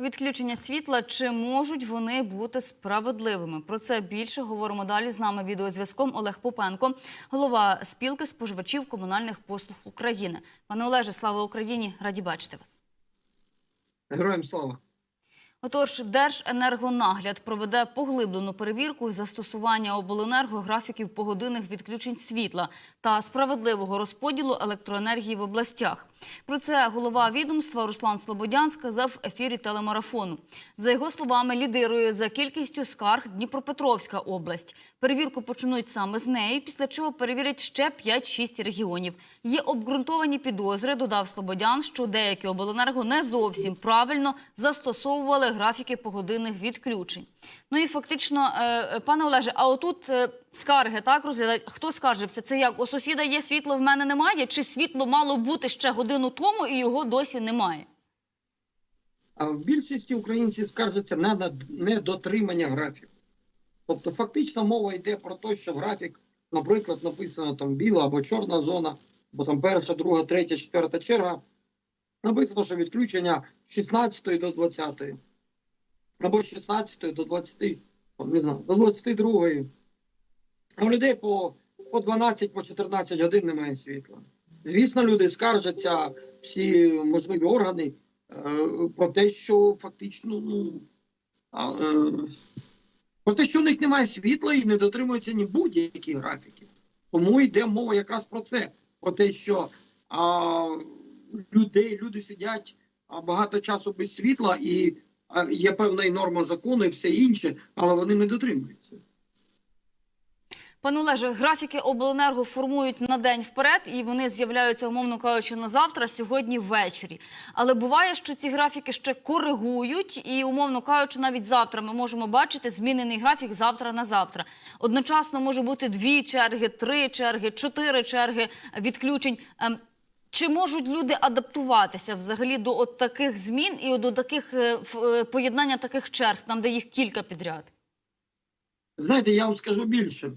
Відключення світла чи можуть вони бути справедливими? Про це більше говоримо далі. З нами відеозв'язком Олег Попенко, голова спілки споживачів комунальних послуг України. Пане Олеже, слава Україні! Раді бачити вас. Героям слава. Отож, Держенергонагляд проведе поглиблену перевірку застосування обленерго графіків погодинних відключень світла та справедливого розподілу електроенергії в областях. Про це голова відомства Руслан Слободян сказав в ефірі телемарафону. За його словами, лідирує за кількістю скарг Дніпропетровська область. Перевірку почнуть саме з неї, після чого перевірять ще 5-6 регіонів. Є обґрунтовані підозри, додав Слободян, що деякі обленерго не зовсім правильно застосовували графіки погодинних відключень. Ну і фактично, е, е, пане Олеже, а отут е, скарги так розглядають. Хто скаржився? Це як у сусіда є світло, в мене немає? Чи світло мало бути ще годину тому і його досі немає? В більшості українців скаржаться на недотримання графіку. Тобто, фактично мова йде про те, що графік, наприклад, написано там біла або чорна зона, або там перша, друга, третя, четверта черга. Написано, що відключення з 16 до 20, або з 16 до 20, не знаю, до 22. А у людей по, по 12, по 14 годин немає світла. Звісно, люди скаржаться всі можливі органи е, про те, що фактично ну, е, про те, що у них немає світла і не дотримуються ні будь-які графіки. Тому йде мова якраз про це: про те, що а, людей, люди сидять багато часу без світла, і є певна і норма закону, і все інше, але вони не дотримуються. Пане Олеже, графіки обленерго формують на день вперед, і вони з'являються, умовно кажучи, на завтра, сьогодні ввечері. Але буває, що ці графіки ще коригують, і умовно кажучи, навіть завтра ми можемо бачити змінений графік завтра на завтра. Одночасно може бути дві черги, три черги, чотири черги відключень. Чи можуть люди адаптуватися взагалі до от таких змін і до таких е, е, поєднання таких черг, там де їх кілька підряд? Знаєте, я вам скажу більше.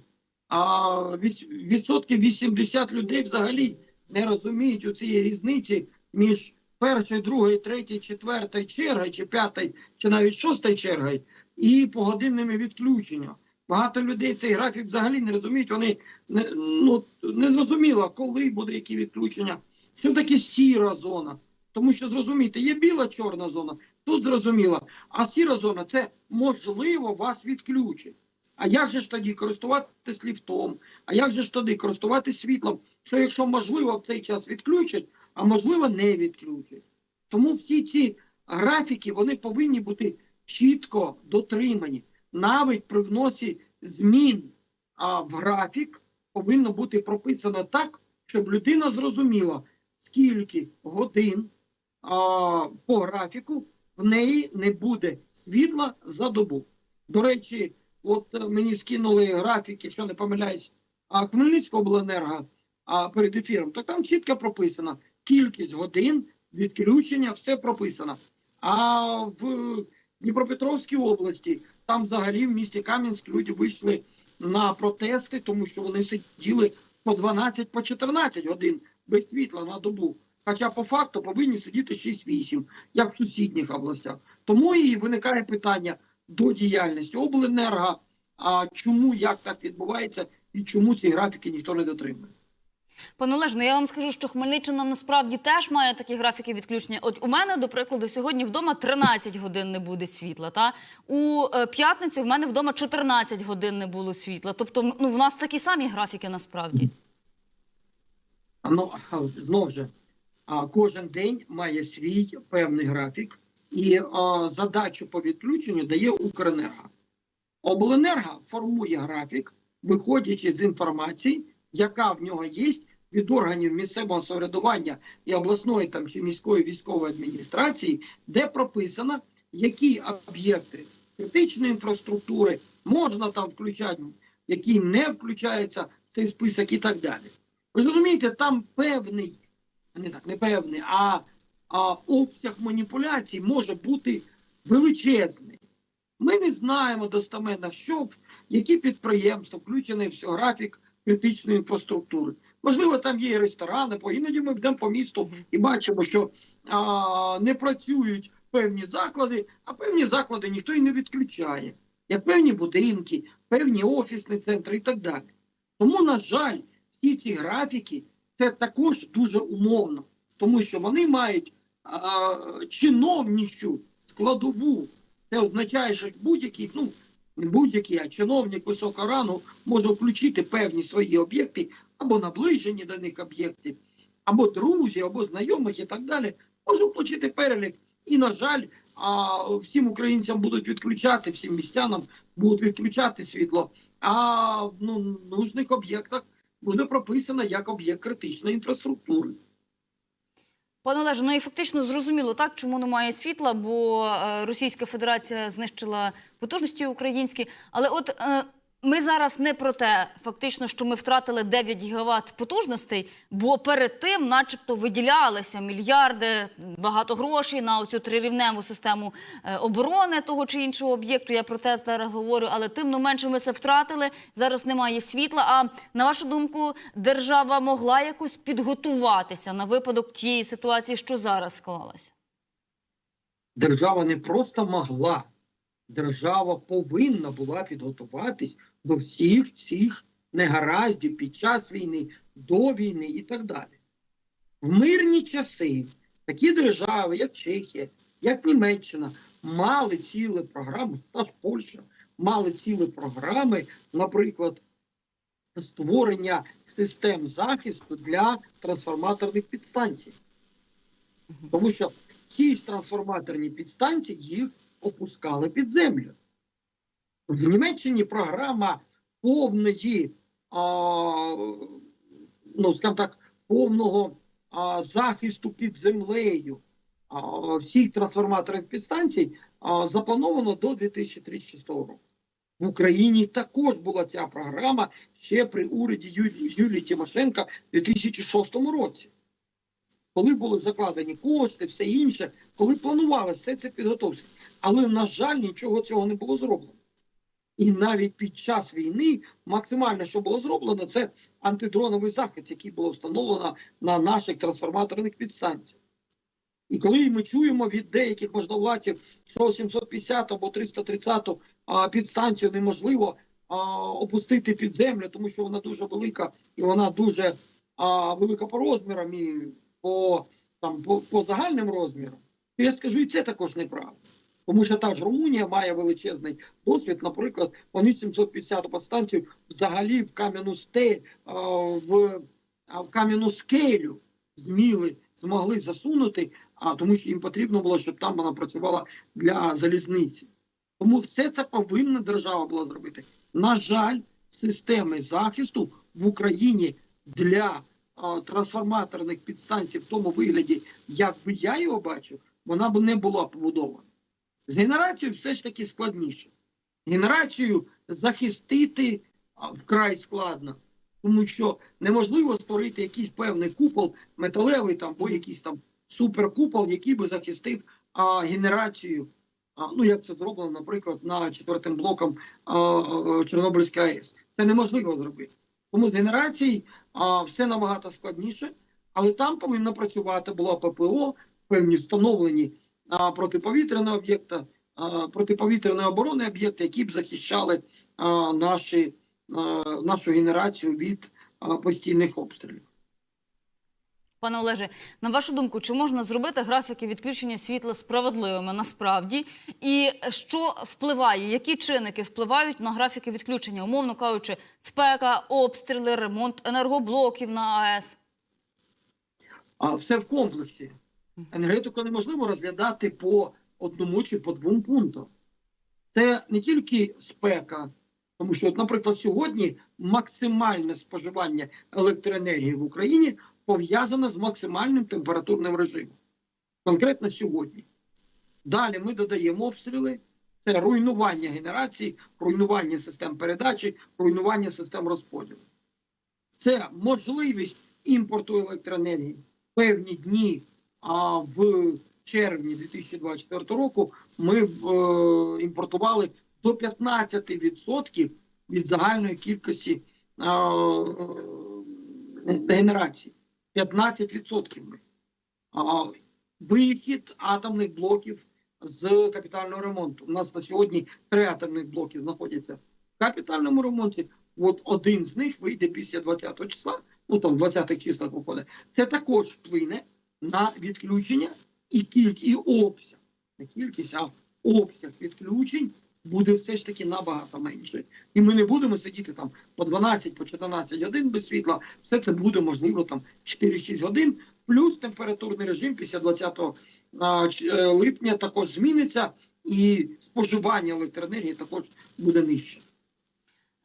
А від, відсотків 80 людей взагалі не розуміють у цієї різниці між першою, другою, третьою, четвертою чергою, чи п'ятою, чи навіть шостою чергою, і погодинними відключеннями. Багато людей цей графік взагалі не розуміють. Вони не, ну, не зрозуміло, коли буде які відключення, що таке сіра зона. Тому що зрозумійте, є біла чорна зона, тут зрозуміло, а сіра зона це можливо вас відключить. А як же ж тоді користуватися ліфтом? А як же ж тоді користуватися світлом? Що якщо можливо в цей час відключать, а можливо не відключать? Тому всі ці графіки вони повинні бути чітко дотримані. Навіть при вносі змін а, в графік повинно бути прописано так, щоб людина зрозуміла, скільки годин а, по графіку в неї не буде світла за добу. До речі, От е, мені скинули графік, якщо не помиляюсь, а Хмельницького обленерго а перед ефіром, то там чітко прописано кількість годин відключення, все прописано. А в Дніпропетровській області там взагалі в місті Кам'янськ люди вийшли на протести, тому що вони сиділи по 12 по 14 годин без світла на добу. Хоча по факту повинні сидіти 6-8, як в сусідніх областях. Тому і виникає питання до діяльності обленерго. А чому як так відбувається, і чому ці графіки ніхто не дотримує? Пане Олеж, ну я вам скажу, що Хмельниччина насправді теж має такі графіки відключення. От у мене, до прикладу, сьогодні вдома 13 годин не буде світла. Та у е, п'ятницю в мене вдома 14 годин не було світла. Тобто, ну в нас такі самі графіки насправді. Ну знов же, кожен день має свій певний графік, і задачу по відключенню дає Укренерго. Обленерго формує графік, виходячи з інформації, яка в нього є від органів місцевого самоврядування і обласної там чи міської військової адміністрації, де прописано, які об'єкти критичної інфраструктури можна там включати, які не включаються в цей список і так далі. Ви ж розумієте, там певний, не так, не певний, а, а обсяг маніпуляцій може бути величезний. Ми не знаємо достеменно, що які підприємства включені в графік критичної інфраструктури. Можливо, там є і ресторани, бо іноді ми йдемо по місту і бачимо, що а, не працюють певні заклади, а певні заклади ніхто і не відключає, як певні будинки, певні офісні центри і так далі. Тому, на жаль, всі ці графіки це також дуже умовно, тому що вони мають а, чиновничу складову. Це означає, що будь-який, ну не будь-який, а чиновник високого рангу може включити певні свої об'єкти або наближені до них об'єкти, або друзі, або знайомих і так далі. Може включити перелік. І, на жаль, а, всім українцям будуть відключати, всім містянам будуть відключати світло. А в ну, нужних об'єктах буде прописана як об'єкт критичної інфраструктури. Пане Олеже, ну і фактично зрозуміло так, чому немає світла, бо е, Російська Федерація знищила потужності українські. Але от е, ми зараз не про те, фактично, що ми втратили 9 гігават потужностей, бо перед тим, начебто, виділялися мільярди, багато грошей на оцю трирівневу систему е, оборони того чи іншого об'єкту. Я про те зараз говорю, але тим не менше ми це втратили. Зараз немає світла. А на вашу думку, держава могла якось підготуватися на випадок тієї ситуації, що зараз склалася? Держава не просто могла, держава повинна була підготуватись до всіх цих негараздів під час війни, до війни і так далі. В мирні часи такі держави, як Чехія, як Німеччина, мали цілі програми, та ж Польща, мали цілі програми, наприклад, створення систем захисту для трансформаторних підстанцій. Тому що ті ж трансформаторні підстанції їх опускали під землю. В Німеччині програма повної, а, ну, скажімо так, повного а, захисту під землею а, всіх трансформаторних підстанцій а, заплановано до 2036 року. В Україні також була ця програма ще при уряді Юлії Тимошенка в 2006 році коли були закладені кошти, все інше, коли планували все це підготовки. Але, на жаль, нічого цього не було зроблено. І навіть під час війни максимально, що було зроблено, це антидроновий захід, який було встановлено на наших трансформаторних підстанціях. І коли ми чуємо від деяких можновладців, що 750 або 330 підстанцію неможливо опустити під землю, тому що вона дуже велика і вона дуже велика по розмірам і по, там, по, по загальним розмірам, то я скажу, і це також неправда. Тому що та ж Румунія має величезний досвід. Наприклад, вони 750 підстанцію взагалі в кам'яну стель, в, в кам'яну скелю зміли, змогли засунути, а тому що їм потрібно було, щоб там вона працювала для залізниці. Тому все це повинна держава була зробити. На жаль, системи захисту в Україні для трансформаторних підстанцій в тому вигляді, як би я його бачив, вона б не була побудована. З генерацією все ж таки складніше. Генерацію захистити вкрай складно, тому що неможливо створити якийсь певний купол металевий там, або якийсь там суперкупол, який би захистив а, генерацію. А, ну, як це зроблено, наприклад, на четвертим блоком а, а, Чорнобильської АЕС. Це неможливо зробити. Тому з генерації а, все набагато складніше, але там повинно працювати була ППО, певні встановлені а, протиповітряні об'єкти, протиповітряної оборони об'єкти, які б захищали а, наші, а, нашу генерацію від а, постійних обстрілів. Пане Олеже, на вашу думку, чи можна зробити графіки відключення світла справедливими насправді? І що впливає, які чинники впливають на графіки відключення, умовно кажучи, спека, обстріли, ремонт енергоблоків на АЕС? А все в комплексі. Енергетику неможливо розглядати по одному чи по двом пунктам. Це не тільки спека, тому що, наприклад, сьогодні максимальне споживання електроенергії в Україні пов'язане з максимальним температурним режимом. Конкретно сьогодні. Далі ми додаємо обстріли. Це руйнування генерації, руйнування систем передачі, руйнування систем розподілу. Це можливість імпорту електроенергії певні дні. А в червні 2024 року ми е, імпортували до 15% від загальної кількості е, генерації. 15% ми. Вихід атомних блоків з капітального ремонту. У нас на сьогодні три атомних блоки знаходяться в капітальному ремонті. От один з них вийде після 20-го числа, ну там в 20-х числах виходить. Це також вплине на відключення і кількість, і обсяг. Не кількість, а обсяг відключень буде все ж таки набагато менше. І ми не будемо сидіти там по 12, по 14 годин без світла. Все це буде можливо там 4-6 годин. Плюс температурний режим після 20 а, е, липня також зміниться, і споживання електроенергії також буде нижче.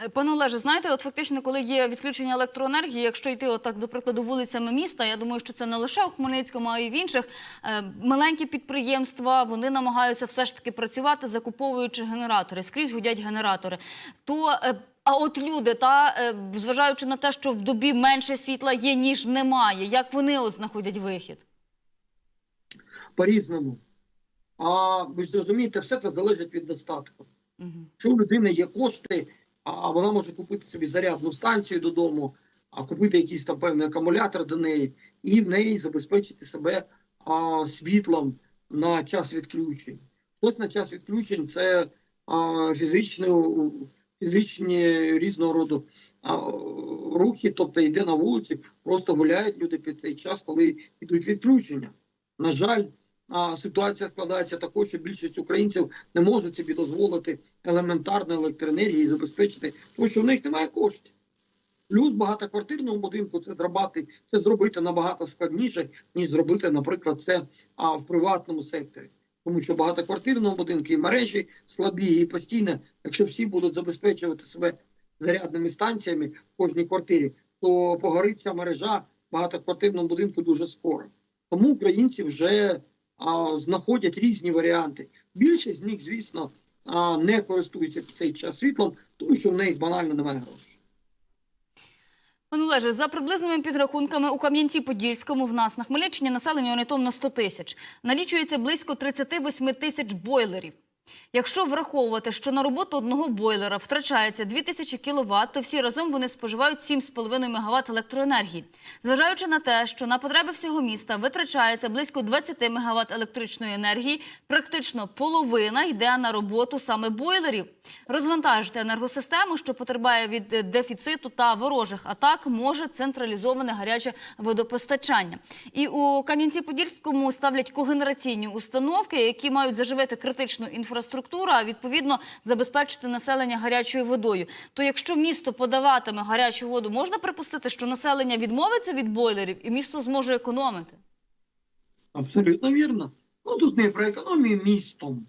Е, Пане Олеже, знаєте, от фактично, коли є відключення електроенергії, якщо йти отак, до прикладу, вулицями міста, я думаю, що це не лише у Хмельницькому, а й в інших е, маленькі підприємства, вони намагаються все ж таки працювати, закуповуючи генератори. Скрізь гудять генератори. То е, а от люди, та зважаючи на те, що в добі менше світла є, ніж немає, як вони от знаходять вихід? По-різному. А ви ж розумієте, все це залежить від достатку. Угу. Якщо у людини є кошти, а вона може купити собі зарядну станцію додому, а купити якийсь там певний акумулятор до неї, і в неї забезпечити себе а, світлом на час відключень. Хтось на час відключень це а, фізичні, фізичні різного роду а, рухи, тобто йде на вулиці, просто гуляють люди під цей час, коли йдуть відключення. На жаль, а, ситуація складається такою, що більшість українців не можуть собі дозволити елементарної електроенергії забезпечити, тому що в них немає коштів. Плюс багатоквартирному будинку це зробити, це зробити набагато складніше, ніж зробити, наприклад, це а, в приватному секторі. Тому що багатоквартирному будинку і мережі слабі, і постійно, якщо всі будуть забезпечувати себе зарядними станціями в кожній квартирі, то погориться мережа в багатоквартирному будинку дуже скоро. Тому українці вже знаходять різні варіанти. Більшість з них, звісно, не користуються в цей час світлом, тому що в них банально немає грошей. Пане Олеже, за приблизними підрахунками у Кам'янці-Подільському в нас на Хмельниччині населення орієнтовно 100 тисяч. Налічується близько 38 тисяч бойлерів. Якщо враховувати, що на роботу одного бойлера втрачається 2000 кВт, то всі разом вони споживають 7,5 МВт електроенергії. Зважаючи на те, що на потреби всього міста витрачається близько 20 МВт електричної енергії, практично половина йде на роботу саме бойлерів. Розвантажити енергосистему, що потерпає від е, дефіциту та ворожих атак, може централізоване гаряче водопостачання. І у Кам'янці-Подільському ставлять когенераційні установки, які мають заживити критичну інфраструктуру, а відповідно забезпечити населення гарячою водою. То якщо місто подаватиме гарячу воду, можна припустити, що населення відмовиться від бойлерів і місто зможе економити. Абсолютно вірно. Ну тут не про економію містом.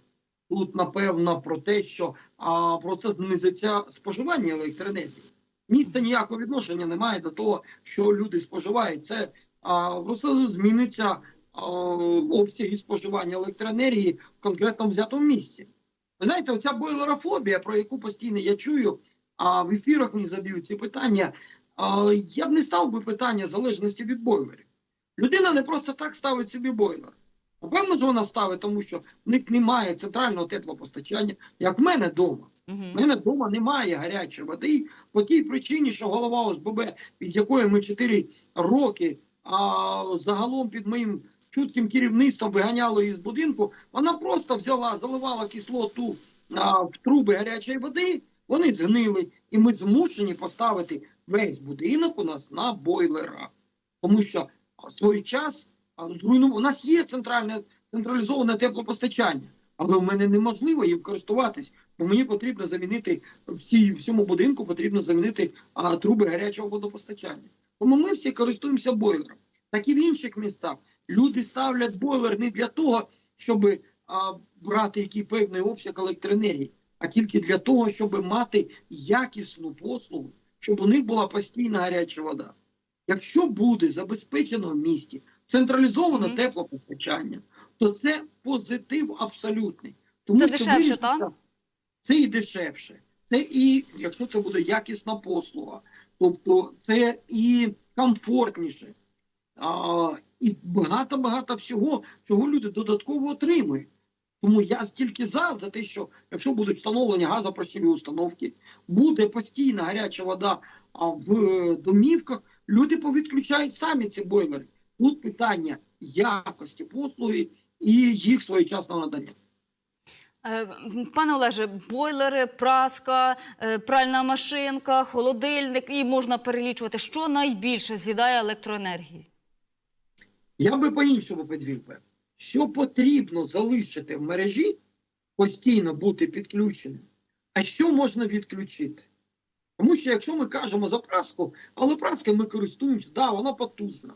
Тут, напевно, про те, що а, просто знизиться споживання електроенергії. Місто ніякого відношення не має до того, що люди споживають. Це а, просто зміниться а, обсяги споживання електроенергії в конкретно взятому місці. Ви знаєте, оця бойлерофобія, про яку постійно я чую, а в ефірах мені задають ці питання. А, я б не став би питання залежності від бойлерів. Людина не просто так ставить собі бойлер. Напевно, ж вона ставить, тому що в них немає центрального теплопостачання, як в мене вдома. У мене вдома немає гарячої води по тій причині, що голова ОСББ, від якої ми 4 роки а, загалом під моїм чутким керівництвом виганяли її з будинку, вона просто взяла, заливала кислоту а, в труби гарячої води, вони згнили, і ми змушені поставити весь будинок у нас на бойлерах. Тому що в свій час зруйнував. У нас є центральне централізоване теплопостачання, але в мене неможливо їм користуватись, бо мені потрібно замінити всі всьому будинку, потрібно замінити а, труби гарячого водопостачання. Тому ми всі користуємося бойлером. Так і в інших містах люди ставлять бойлер не для того, щоб а, брати який певний обсяг електроенергії, а тільки для того, щоб мати якісну послугу, щоб у них була постійна гаряча вода. Якщо буде забезпечено в місті централізоване Мгм. теплопостачання, то це позитив абсолютний. Тому Це що дешевше, так? це і дешевше. Це і, якщо це буде якісна послуга, тобто це і комфортніше, а, і багато-багато всього, чого люди додатково отримують. Тому я тільки за, за те, що якщо будуть встановлені газопрочні установки, буде постійна гаряча вода в е, домівках, люди повідключають самі ці бойлери. Тут питання якості послуги і їх своєчасного надання. Е, Пане Олеже, бойлери, праска, е, пральна машинка, холодильник і можна перелічувати, що найбільше з'їдає електроенергії. Я би по-іншому підвів би. Що потрібно залишити в мережі, постійно бути підключеним, а що можна відключити? Тому що якщо ми кажемо за праску, але праска ми користуємося, да, вона потужна,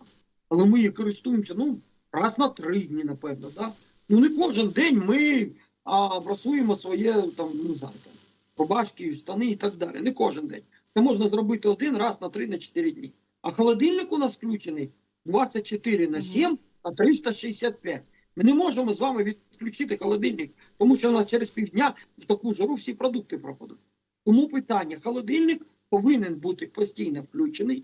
але ми її користуємося ну, раз на три дні, напевно. Да? Ну не кожен день ми а, прасуємо своє там, знаю, там, рубашки, штани і так далі. Не кожен день. Це можна зробити один раз на три на чотири дні. А холодильник у нас включений 24 на 7 на 365. Ми не можемо з вами відключити холодильник, тому що у нас через півдня в таку жару всі продукти проходять. Тому питання: холодильник повинен бути постійно включений,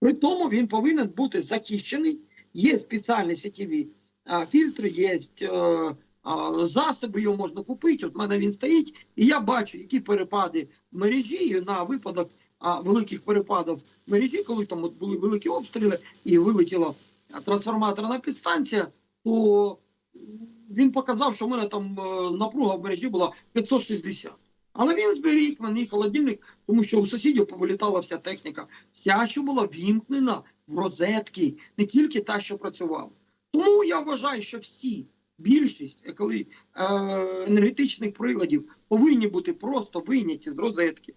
при тому він повинен бути захищений. Є спеціальні сітєві фільтри, є е, засоби, його можна купити. От в мене він стоїть, і я бачу, які перепади в мережі на випадок а, великих перепадів мережі, коли там от були великі обстріли і вилетіла трансформаторна підстанція, то він показав, що в мене там е, напруга в мережі була 560. Але він зберіг мені холодильник, тому що у сусідів повилітала вся техніка, вся, що була вімкнена в розетки, не тільки та, що працювала. Тому я вважаю, що всі, більшість е, коли, е, енергетичних приладів повинні бути просто вийняті з розетки.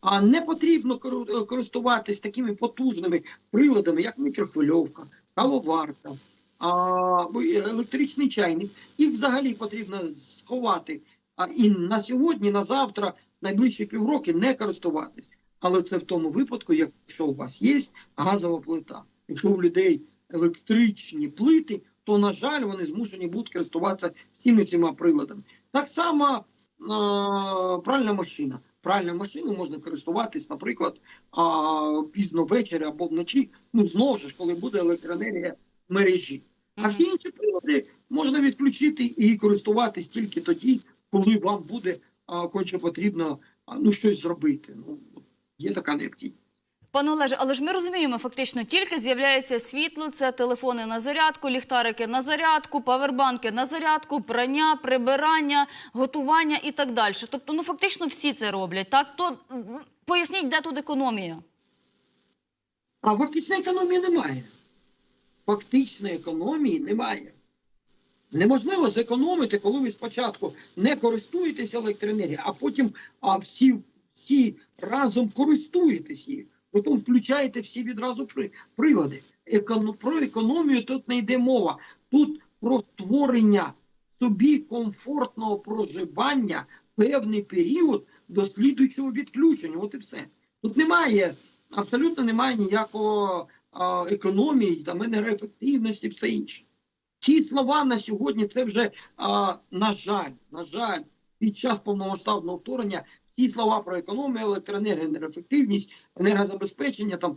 А не потрібно е, користуватись такими потужними приладами, як мікрохвильовка, кавоварка, а, е, електричний чайник. Їх взагалі потрібно сховати а і на сьогодні, на завтра, найближчі півроки не користуватись. Але це в тому випадку, якщо у вас є газова плита. Якщо у людей електричні плити, то, на жаль, вони змушені будуть користуватися всіми цими приладами. Так само а, пральна машина. Пральна машину можна користуватись, наприклад, а, пізно ввечері або вночі, ну знову ж, коли буде електроенергія в мережі. А всі інші прилади можна відключити і користуватись тільки тоді, коли вам буде а, конче потрібно а, ну, щось зробити. Ну, є така необхідність. Пане Олеже, але ж ми розуміємо, фактично тільки з'являється світло, це телефони на зарядку, ліхтарики на зарядку, павербанки на зарядку, прання, прибирання, готування і так далі. Тобто, ну фактично всі це роблять. Так, то поясніть, де тут економія? А фактичної економії немає. Фактичної економії немає. Неможливо зекономити, коли ви спочатку не користуєтесь електроенергією, а потім а, всі, всі разом користуєтесь її. Потім включаєте всі відразу при, прилади. Економ, про економію тут не йде мова. Тут про створення собі комфортного проживання певний період до слідуючого відключення. От і все. Тут немає, абсолютно немає ніякого а, економії, там енергоефективності, все інше. Ці слова на сьогодні це вже, а, на жаль, на жаль, під час повномасштабного вторгнення ці слова про економію, електроенергію, енергоефективність, енергозабезпечення, там,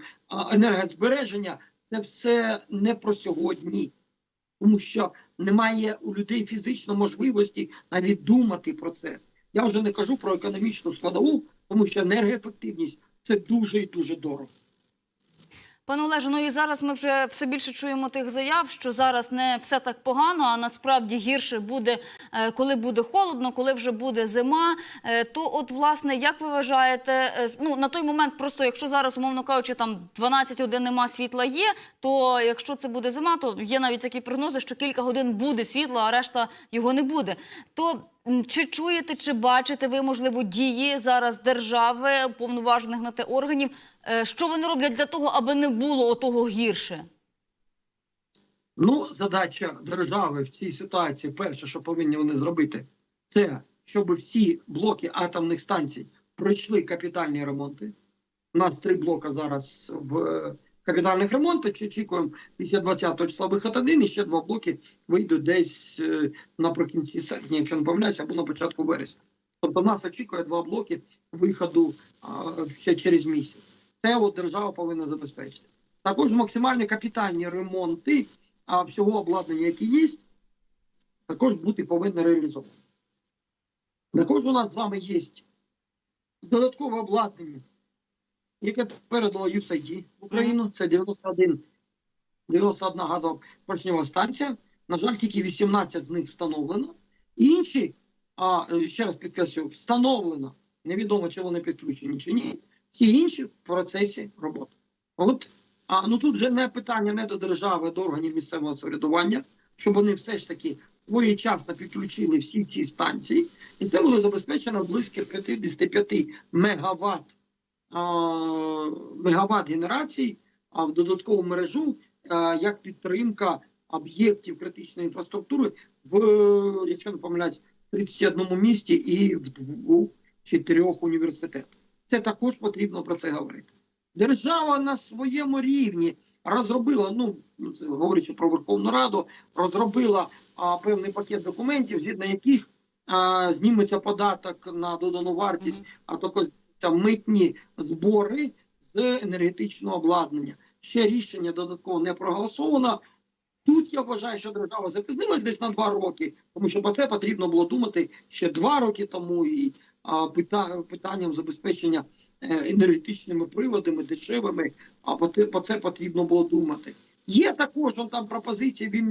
енергозбереження це все не про сьогодні. Тому що немає у людей фізично можливості навіть думати про це. Я вже не кажу про економічну складову, тому що енергоефективність це дуже і дуже дорого. Пане Олеже, ну і зараз ми вже все більше чуємо тих заяв, що зараз не все так погано, а насправді гірше буде, е, коли буде холодно, коли вже буде зима. Е, То, от, власне, як ви вважаєте, е, ну на той момент, просто якщо зараз, умовно кажучи, там 12 годин нема світла є, то якщо це буде зима, то є навіть такі прогнози, що кілька годин буде світло, а решта його не буде. То чи чуєте, чи бачите ви, можливо, дії зараз держави, повноважених на те органів, е, що вони роблять для того, аби не було отого гірше? Ну, задача держави в цій ситуації, перше, що повинні вони зробити, це щоб всі блоки атомних станцій пройшли капітальні ремонти. У нас три блока зараз в е, капітальних ремонтах. Чи Очікуємо після 20 числа виход один, і ще два блоки вийдуть десь е, наприкінці серпня, якщо не помиляюся, або на початку вересня. Тобто нас очікує два блоки виходу ще через місяць. Це от держава повинна забезпечити. Також максимальні капітальні ремонти а всього обладнання, яке є, також бути повинно реалізовано. Також у нас з вами є додаткове обладнання, яке передало USAID в Україну. Це 91, 91 газова поршнева станція. На жаль, тільки 18 з них встановлено. Інші а е, ще раз підкреслюю, встановлено, невідомо чи вони підключені чи ні, всі інші в процесі роботи. От а, ну тут вже не питання не до держави, а до органів місцевого самоврядування, щоб вони все ж таки своєчасно підключили всі ці станції, і це було забезпечено близько 55 мегаватт, мегаватт генерацій а в додаткову мережу як підтримка об'єктів критичної інфраструктури в, якщо не помиляюсь, 31 місті і в двох чи трьох університетах. Це також потрібно про це говорити. Держава на своєму рівні розробила, ну говорячи про Верховну Раду, розробила а, певний пакет документів, згідно яких а, зніметься податок на додану вартість, а також митні збори з енергетичного обладнання. Ще рішення додатково не проголосовано. Тут я вважаю, що держава запізнилась десь на два роки, тому що про це потрібно було думати ще два роки тому. І а, пита- питанням забезпечення е, енергетичними приладами дешевими, а по це потрібно було думати. Є також там пропозиції від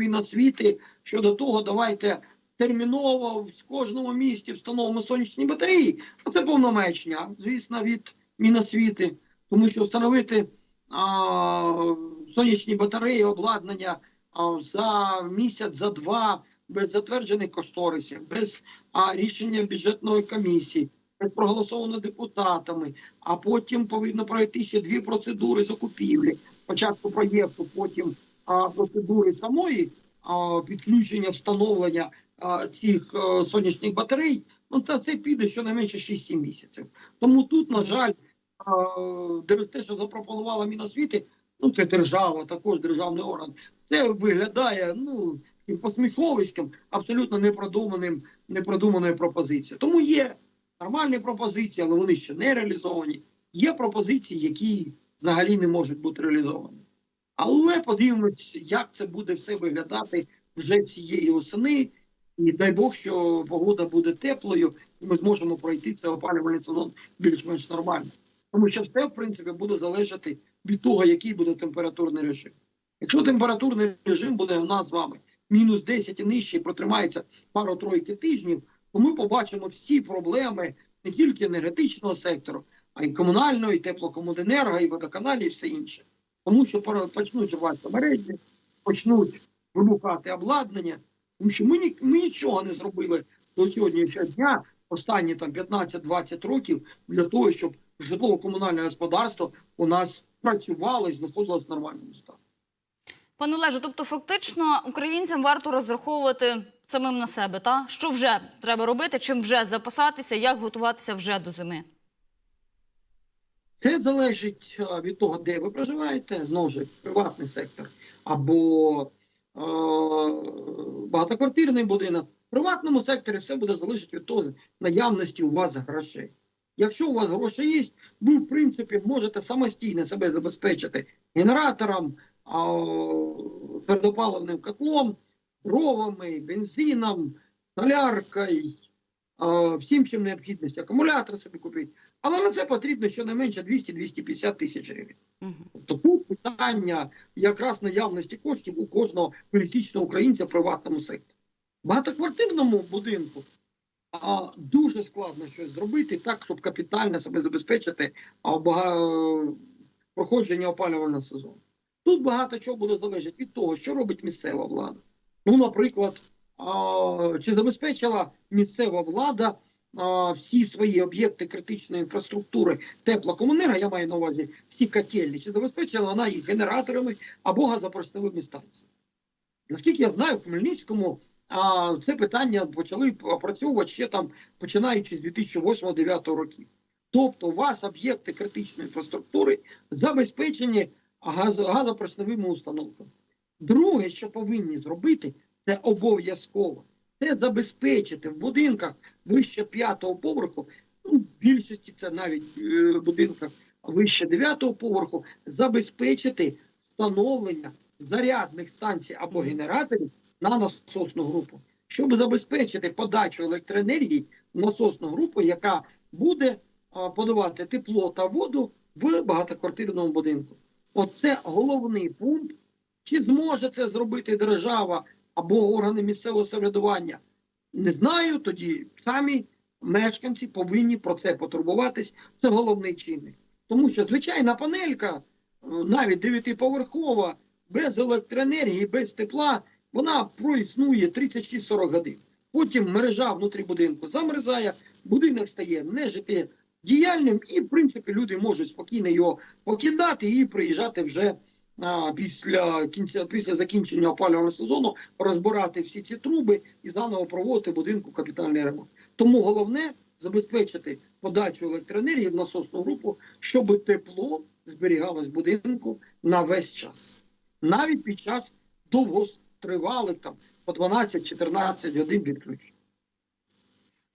щодо того, давайте терміново в кожному місті встановимо сонячні батареї. А це повна звісно, від Міносвіти, тому що встановити а, сонячні батареї, обладнання а, за місяць, за два, без затверджених кошторисів, без а, рішення бюджетної комісії, проголосовано депутатами, а потім повинно пройти ще дві процедури закупівлі. Спочатку проєкту, потім а, процедури самої а, підключення, встановлення цих сонячних батарей. Ну та це піде щонайменше 6-7 місяців. Тому тут, на жаль, те, що запропонувала Міносвіти, ну це держава, також державний орган. Це виглядає ну таким посміховиськом, абсолютно непродуманим, непродуманою пропозицією. Тому є нормальні пропозиції, але вони ще не реалізовані. Є пропозиції, які взагалі не можуть бути реалізовані. Але подивимось, як це буде все виглядати вже цієї осени. І дай Бог, що погода буде теплою, і ми зможемо пройти цей опалювальний сезон більш-менш нормально. Тому що все, в принципі, буде залежати від того, який буде температурний режим. Якщо температурний режим буде у нас з вами мінус 10 і нижче, і протримається пару-тройки тижнів, то ми побачимо всі проблеми не тільки енергетичного сектору, а й комунального, і теплокомуненерго, і водоканалів, і все інше. Тому що почнуть рватися мережі, почнуть вибухати обладнання, тому що ми, ми нічого не зробили до сьогоднішнього дня, останні там 15-20 років, для того, щоб житлово-комунальне господарство у нас працювало і знаходилось в нормальному стані. Пане Олеже, тобто фактично українцям варто розраховувати самим на себе, та що вже треба робити, чим вже запасатися, як готуватися вже до зими. Це залежить від того, де ви проживаєте, знову ж приватний сектор або багатоквартирний будинок. В приватному секторі все буде залежати від того, наявності у вас грошей. Якщо у вас гроші є, ви в принципі можете самостійно себе забезпечити генератором, твердопаливним котлом, ровами, бензином, соляркою, всім, чим необхідність, акумулятор собі купити. Але на це потрібно щонайменше 200-250 тисяч гривень. Угу. Тобто тут питання якраз наявності коштів у кожного пересічного українця в приватному секторі. В багатоквартирному будинку а, дуже складно щось зробити так, щоб капітально себе забезпечити а, бага... проходження опалювального сезону. Тут багато чого буде залежати від того, що робить місцева влада. Ну, наприклад, чи забезпечила місцева влада всі свої об'єкти критичної інфраструктури теплокомунерго, я маю на увазі всі котельні, чи забезпечила вона їх генераторами або газопоршневими станціями. Наскільки я знаю, в Хмельницькому це питання почали опрацьовувати ще там, починаючи з 2008-2009 років. Тобто, у вас об'єкти критичної інфраструктури забезпечені газ, газопоршневими установками. Друге, що повинні зробити, це обов'язково. Це забезпечити в будинках вище п'ятого поверху, ну, в більшості це навіть е, будинках вище дев'ятого поверху, забезпечити встановлення зарядних станцій або генераторів на насосну групу, щоб забезпечити подачу електроенергії в насосну групу, яка буде подавати тепло та воду в багатоквартирному будинку. Оце головний пункт. Чи зможе це зробити держава або органи місцевого самоврядування? не знаю, тоді самі мешканці повинні про це потурбуватись. Це головний чинник. Тому що звичайна панелька, е, навіть дев'ятиповерхова, без електроенергії, без тепла, вона проіснує 36-40 годин. Потім мережа внутрі будинку замерзає, будинок стає нежиттєдіяльним, і, в принципі, люди можуть спокійно його покидати і приїжджати вже після кінця після закінчення опалювального сезону, розбирати всі ці труби і заново проводити будинку капітальний ремонт. Тому головне забезпечити подачу електроенергії в насосну групу, щоб тепло зберігалось в будинку на весь час, навіть під час довготривалих там по 12-14 годин відключень.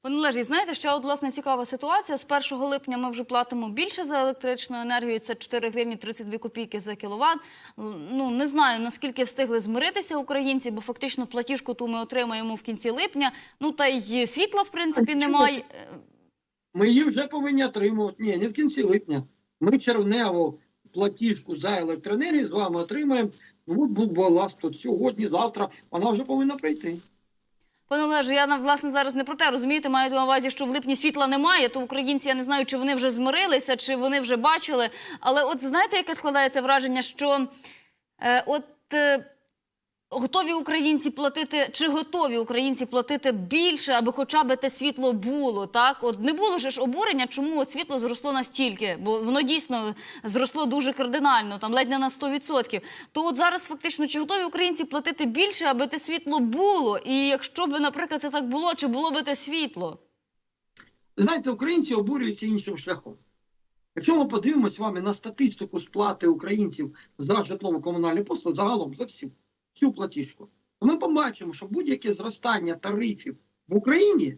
Пане Олежі, знаєте, ще от, власне цікава ситуація. З 1 липня ми вже платимо більше за електричну енергію. Це 4 гривні 32 копійки за кіловат. Ну не знаю наскільки встигли змиритися українці, бо фактично платіжку ту ми отримаємо в кінці липня. Ну та й світла в принципі немає. Ми її вже повинні отримувати. Ні, не в кінці липня. Ми червневу платіжку за електроенергію з вами отримаємо. Ну, будь ласка, сьогодні, завтра вона вже повинна прийти. Пане Олеже, я власне зараз не про те розумієте, маю на увазі, що в липні світла немає, то українці я не знаю, чи вони вже змирилися, чи вони вже бачили. Але от знаєте, яке складається враження, що е, от е, готові українці платити, чи готові українці платити більше, аби хоча б те світло було. Так, от не було ж обурення, чому світло зросло настільки, бо воно дійсно зросло дуже кардинально, там ледь не на 100%. То от зараз фактично чи готові українці платити більше, аби те світло було? І якщо б, наприклад, це так було, чи було би те світло? Знаєте, українці обурюються іншим шляхом. Якщо ми подивимося з вами на статистику сплати українців за житлово-комунальні послуги, загалом за всю, всю платіжку, то ми побачимо, що будь-яке зростання тарифів в Україні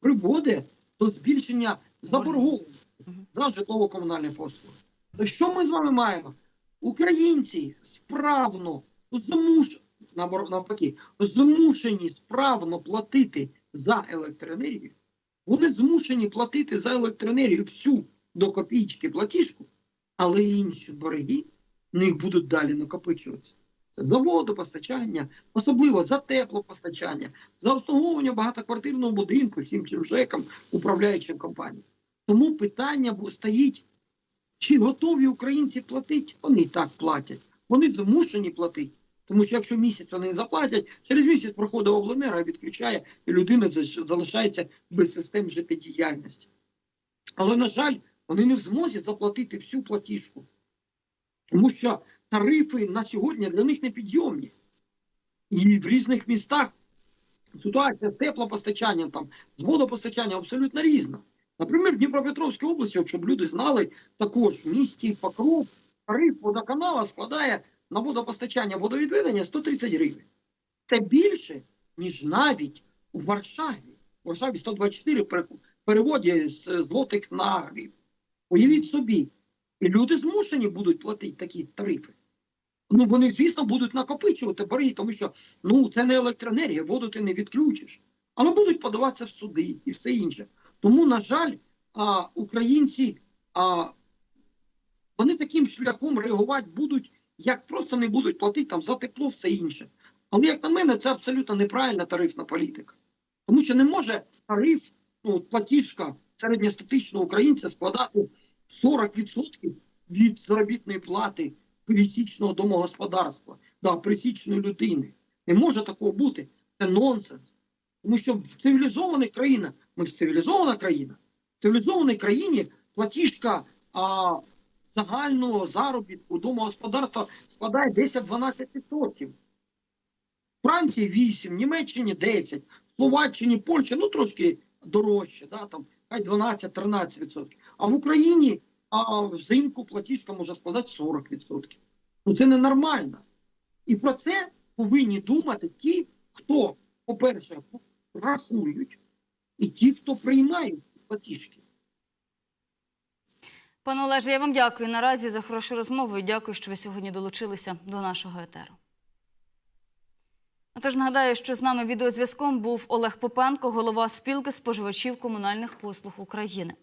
приводить до збільшення заборгованості за житлово-комунальні послуги. То що ми з вами маємо? Українці справно змуш... навпаки, змушені справно платити за електроенергію, вони змушені платити за електроенергію всю до копійки платіжку, але інші борги в них будуть далі накопичуватися. За водопостачання, особливо за теплопостачання, за обслуговування багатоквартирного будинку, всім цим ЖЕКам, управляючим компаніям. Тому питання стоїть, чи готові українці платити? Вони і так платять. Вони змушені платити. Тому що якщо місяць вони не заплатять, через місяць проходить обленерго, відключає, і людина залишається без систем життєдіяльності. Але, на жаль, вони не в змозі заплатити всю платіжку. Тому що тарифи на сьогодні для них непідйомні. І в різних містах ситуація з теплопостачанням, там, з водопостачанням абсолютно різна. Наприклад, в Дніпропетровській області, щоб люди знали, також в місті Покров тариф водоканала складає на водопостачання водовідведення 130 гривень. Це більше, ніж навіть у Варшаві. У Варшаві 124 в переводі з злотих на гривень. Уявіть собі, і люди змушені будуть платити такі тарифи. Ну, вони, звісно, будуть накопичувати борги, тому що ну, це не електроенергія, воду ти не відключиш. Але будуть подаватися в суди і все інше. Тому, на жаль, а, українці а, вони таким шляхом реагувати будуть, як просто не будуть платити там за тепло, все інше. Але, як на мене, це абсолютно неправильна тарифна політика. Тому що не може тариф, ну, платіжка середньостатичного українця складати 40% від заробітної плати пересічного домогосподарства, да, пересічної людини. Не може такого бути. Це нонсенс. Тому що в цивілізованих країнах, ми ж цивілізована країна, в цивілізованій країні платіжка а, загального заробітку домогосподарства складає 10-12%. Франції 8, Німеччині 10, Словаччині, Польщі, ну трошки дорожче, да, там хай 12-13%. А в Україні а, взимку платіжка може складати 40%. Ну це ненормально. І про це повинні думати ті, хто, по-перше, рахують, і ті, хто приймають платіжки. Пане Олеже, я вам дякую наразі за хорошу розмову і дякую, що ви сьогодні долучилися до нашого етеру. А Тож нагадаю, що з нами відеозв'язком був Олег Попенко, голова спілки споживачів комунальних послуг України.